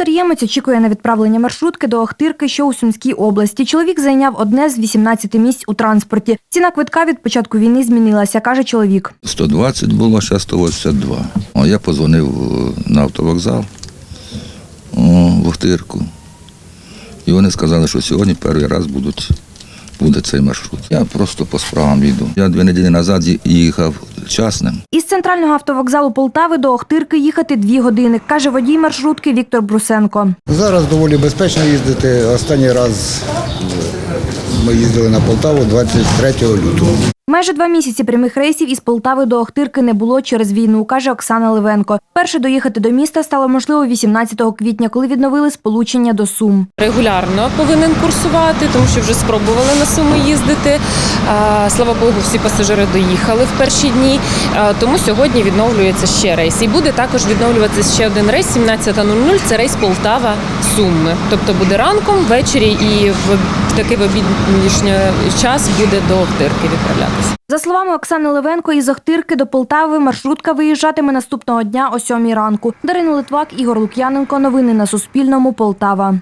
Віктор очікує на відправлення маршрутки до Охтирки, що у Сумській області. Чоловік зайняв одне з 18 місць у транспорті. Ціна квитка від початку війни змінилася, каже чоловік. 120 було, зараз 182. О, я позвонив е, на автовокзал в Охтирку. І вони сказали, що сьогодні перший раз будуть, буде цей маршрут. Я просто по справам їду. Я дві неділі назад їхав частним. Із центрального автовокзалу Полтави до Охтирки їхати дві години, каже водій маршрутки Віктор Брусенко. Зараз доволі безпечно їздити. Останній раз ми їздили на Полтаву 23 лютого. Майже два місяці прямих рейсів із Полтави до Охтирки не було через війну, каже Оксана Левенко. Перше доїхати до міста стало можливо 18 квітня, коли відновили сполучення до Сум. регулярно повинен курсувати, тому що вже спробували на суми їздити. Слава Богу, всі пасажири доїхали в перші дні. Тому сьогодні відновлюється ще рейс. І буде також відновлюватися ще один рейс 17.00. Це рейс Полтава Суми. Тобто буде ранком, ввечері і в такий в обіднішній час буде до Охтирки відправлятися. За словами Оксани Левенко, із Охтирки до Полтави маршрутка виїжджатиме наступного дня о 7 ранку. Дарина Литвак, Ігор Лук'яненко. Новини на Суспільному. Полтава.